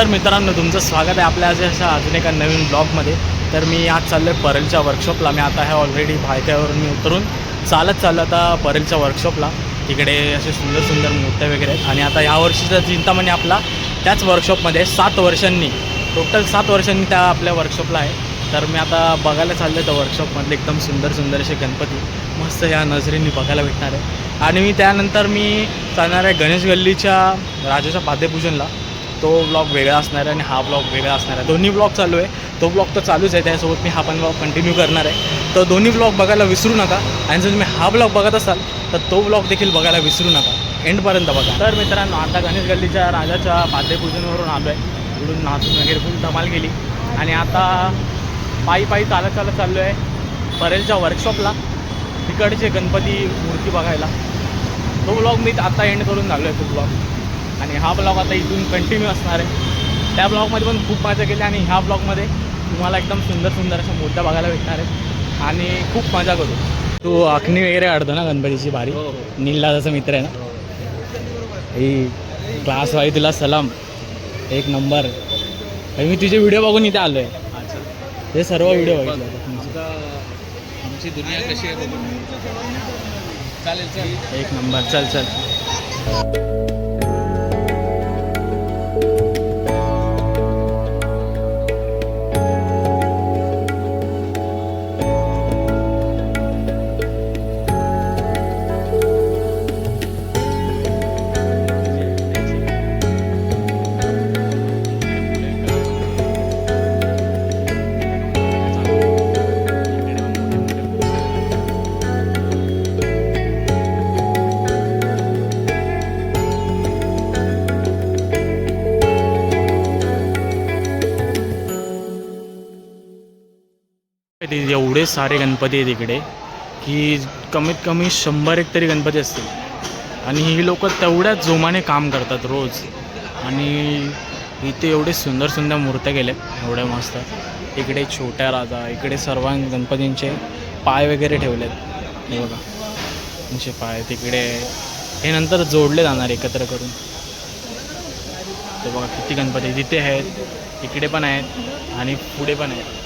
तर मित्रांनो तुमचं स्वागत आहे आपल्या आज अशा अजून एका नवीन ब्लॉगमध्ये. तर मी आज चाललो आहे परेलच्या वर्कशॉपला मी आता आहे ऑलरेडी भायत्यावरून मी उतरून चालत चाललो आता परेलच्या वर्कशॉपला तिकडे असे सुंदर सुंदर मूर्त्या वगैरे आहेत. आणि आता यावर्षीचा चिंतामणी म्हणजे आपला त्याच वर्कशॉपमध्ये सात वर्षांनी टोटल सात वर्षांनी त्या आपल्या वर्कशॉपला आहे. तर मी आता बघायला चाललो आहे त्या वर्कशॉपमधले एकदम सुंदर सुंदर असे गणपती. मस्त या नजरेने बघायला भेटणार आहे. आणि मी त्यानंतर मी चालणार आहे गणेश गल्लीच्या राजाच्या पाद्यपूजनला तो ब्लॉग वेगळा असणार आहे आणि हा ब्लॉग वेगळा असणार आहे. दोन्ही ब्लॉग चालू आहे. तो ब्लॉग तर चालूच आहे त्यासोबत मी हा पण ब्लॉग कंटिन्यू करणार आहे. तर दोन्ही ब्लॉग बघायला विसरू नका. आणि जर तुम्ही हा ब्लॉग बघत असाल तर तो ब्लॉग देखील बघायला विसरू नका. एंडपर्यंत बघा. तर मित्रांनो आता गणेश गल्लीच्या राजाच्या पाद्यपूजनवरून आलो आहे इकडून नाचून वगैरे फुल धमाल केली. आणि आता पायी पायी चालत चालत चाललो आहे परेलच्या वर्कशॉपला तिकडचे गणपती मूर्ती बघायला. तो ब्लॉग मी आता एंड करून झालो आहे तो ब्लॉग आणि हा ब्लॉग आता इथून कंटिन्यू असणार आहे. त्या ब्लॉगमध्ये पण खूप मजा केली आणि ह्या ब्लॉगमध्ये तुम्हाला एकदम सुंदर सुंदर अशा मूर्त्या बघायला भेटणार आहेत. आणि खूप मजा करू. तू आखणी वगैरे काढतो ना गणपतीची भारी नीलदादाचा मित्र आहे ना? ही क्लास वाई तुला सलाम. एक नंबर. मी तुझे व्हिडिओ बघून इथे आलो आहे हे सर्व व्हिडिओ बघितले. आमची दुनिया कशी आहे चालेल चालेल. एक नंबर. चल चल. एवढे सारे गणपती आहेत इकडे की कमीत कमी शंभर एक तरी गणपती असतील. आणि ही लोक तेवढ्याच जोमाने काम करतात रोज. आणि इथे एवढे सुंदर सुंदर मूर्त्या केल्यात एवढ्या मस्त. इकडे छोट्या राजा इकडे सर्व गणपतींचे पाय वगैरे ठेवलेत. हे बघा. त्यांचे पाय तिकडे. हे नंतर जोडले जाणार एकत्र करून. ते बघा किती गणपती तिथे आहेत इकडे पण आहेत आणि पुढे पण आहेत.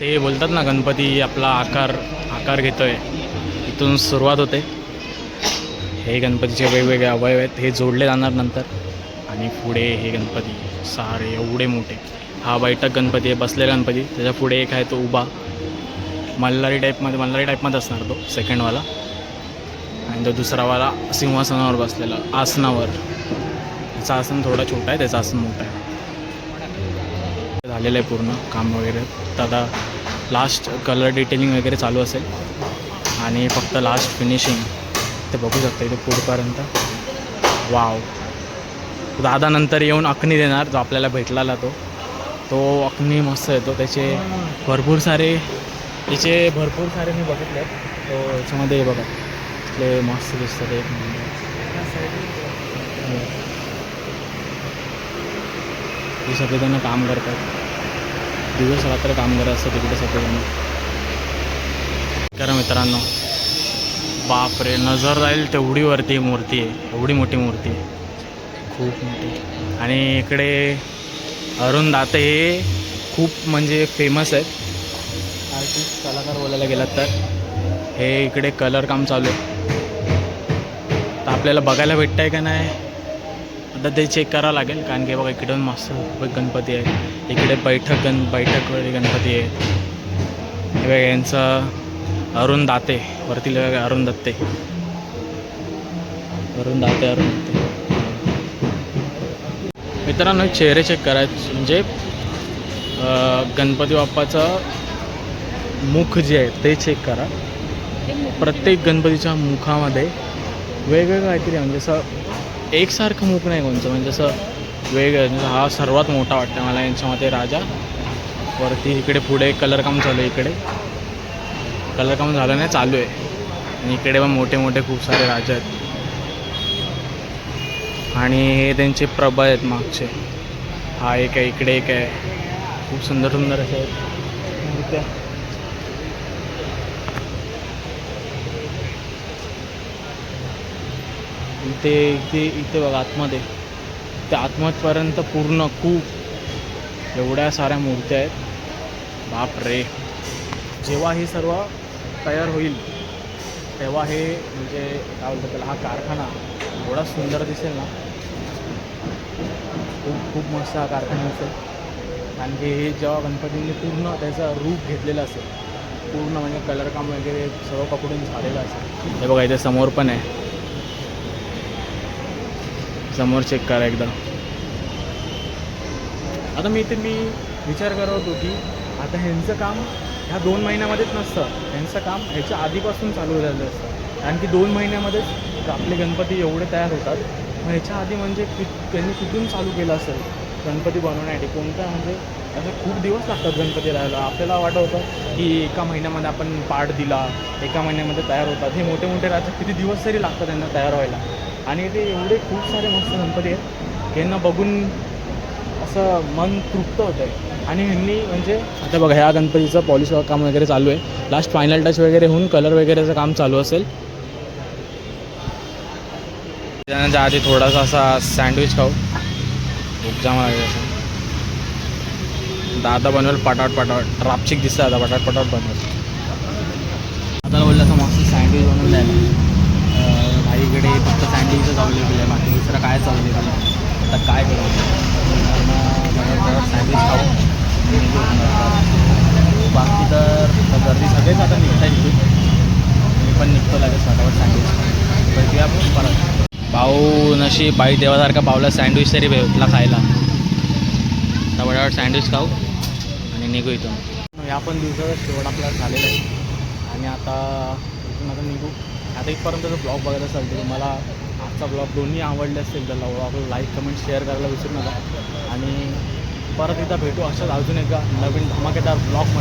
ते बोलतात ना गणपती आपला आकार आकार घेतोय. इथून सुरुवात होते. हे गणपतीचे वेगवेगळे अवयव आहेत हे जोडले जाणार नंतर. आणि पुढे हे गणपती सारे एवढे मोठे. हा बैठक गणपती आहे बसलेला गणपती. त्याच्या पुढे एक आहे तो उभा. मल्हारी टाईपमध्ये मल्हारी टाईपमध्ये असणार तो सेकंडवाला आणि तो दुसरावाला सिंहासनावर बसलेला आसनावर. त्याचं आसन थोडं छोटं आहे त्याचं आसन मोठं आहे. झालेलं आहे पूर्ण काम वगैरे. तर आता लास्ट कलर डिटेलिंग वगैरे चालू असेल. आणि फक्त लास्ट फिनिशिंग ते बघू शकता इथे पुढपर्यंत. वाव दादा नंतर येऊन अखनी देणार जो आपल्याला भेटलाला तो. तो अखनी मस्त येतो. त्याचे भरपूर सारे त्याचे भरपूर सारे मी बघितले. तो याच्यामध्ये बघा. ते मस्त दिसतात एक नंबर. हे सगळेजण काम करतात. दिवस रात्र काम करत असतं तिकडे सगळेजण करा मित्रांनो बापरे नजर जाईल तेवढी वरती मूर्ती आहे. एवढी मोठी मूर्ती आहे. खूप मोठी. आणि इकडे अरुण दाते हे खूप म्हणजे फेमस आहेत. आर्टिस्ट कलाकार बोलायला गेलात तर. हे इकडे कलर काम चालू आहे. तर आपल्याला बघायला भेटतं आहे का नाही? आता ते चेक करावं लागेल. कारण की बघा इकडून मस्त गणपती आहे. इकडे बैठक गण बैठकवाले गणपती आहे. हे यांचं अरुण दाते वरती लिहिलं अरुण दत्ते. अरुण दाते अरुण दत्ते. मित्रांनो चेहरे चेक करायचे म्हणजे गणपती बाप्पाचं मुख जे आहे ते चेक करा. प्रत्येक गणपतीच्या मुखामध्ये वेगवेगळं काहीतरी म्हणजे असं एकसारखं मुख नाही कोणचं म्हणजे असं वेगळं म्हणजे हा सर्वात मोठा वाटतं मला यांच्यामध्ये राजा. वरती इकडे पुढे कलरकाम झालं चालू आहे इकडे. कलरकाम झालं नाही चालू आहे. आणि इकडे पण मोठे मोठे खूप सारे राजा आहेत. आणि हे त्यांचे प्रभा आहेत मागचे. हा एक आहे इकडे एक आहे. खूप सुंदर सुंदर असे आहेत. मूर्त्या इथे इथे इथे बघा आतमध्ये. ते आतमधपर्यंत पूर्ण खूप एवढ्या साऱ्या मूर्त्या आहेत. बाप रे. जेव्हा हे सर्व तयार होईल तेव्हा हे म्हणजे काय बोलतात त्याला हा कारखाना एवढा सुंदर दिसेल ना. खूप खूप मस्त हा कारखाना असेल. कारण की हे जेव्हा गणपतींनी पूर्ण त्याचं रूप घेतलेलं असेल पूर्ण म्हणजे कलर काम वगैरे सर्व पकडून झालेलं असेल. हे बघा इथे समोर पण आहे. समोर चेक करा एकदा. आता मी इथे मी विचार करत होतो की आता ह्यांचं काम ह्या दोन महिन्यामध्येच नसतं. ह्यांचं काम ह्याच्या आधीपासून चालू झालेलं असतं. कारण की दोन महिन्यामध्येच आपले गणपती एवढे तयार होतात. मग ह्याच्या आधी म्हणजे कि त्यांनी कुठून चालू केलं असेल? गणपती बनवण्यासाठी कोणत्या म्हणजे असं खूप दिवस लागतात गणपती राहायला. आपल्याला वाटत होतं की एका महिन्यामध्ये आपण पाठ दिला एका महिन्यामध्ये तयार होतात. हे मोठे मोठे राज्य किती दिवस तरी लागतात त्यांना तयार व्हायला. आणि ते एवढे खूप सारे मस्त गणपती आहेत. यांना बघून असं मन तृप्त होतं आहे आणि ह्यांनी म्हणजे आता बघा ह्या गणपतीचं पॉलिश काम वगैरे चालू आहे. लास्ट फायनल टच वगैरे होऊन कलर वगैरेचं काम चालू असेल. त्यानंतर आधी थोडासा असा सँडविच खाऊ. खूप वगैरे असं. दादा बनवेल पटावट पटाट रापचिक दिसतं आता पटाट पटावट बनवेल आता बोललं असं मस्त सँडविच बनवून द्यायला अं, भाईकडे फक्त सँडविचच अवेलेबल आहे बाकी दुसरं कायच अवेलेबल आहे आता काय करू? सँडविच खाऊ बाकी तर गर्दी सगळेच आता निघता येईल मी पण निघतो लागेल स्वतःवर सँडविच तर आपण परत. भाऊ नशी बाई देवासारखा पावला सँडविच तरी भेटला खायला. आता सँडविच खाऊ आणि निघू इथून. या पण दिवसाचा शेवट आपला झालेला आहे. आणि आता इथून आता निघू. आता इथपर्यंत जर ब्लॉग बघत असाल तर तुम्हाला आजचा ब्लॉग दोन्ही आवडले असतील तर आपलं लाईक कमेंट शेअर करायला विसरू नका. आणि परत एकदा भेटू अशाच अजून एका नवीन धमाकेदार ब्लॉगमध्ये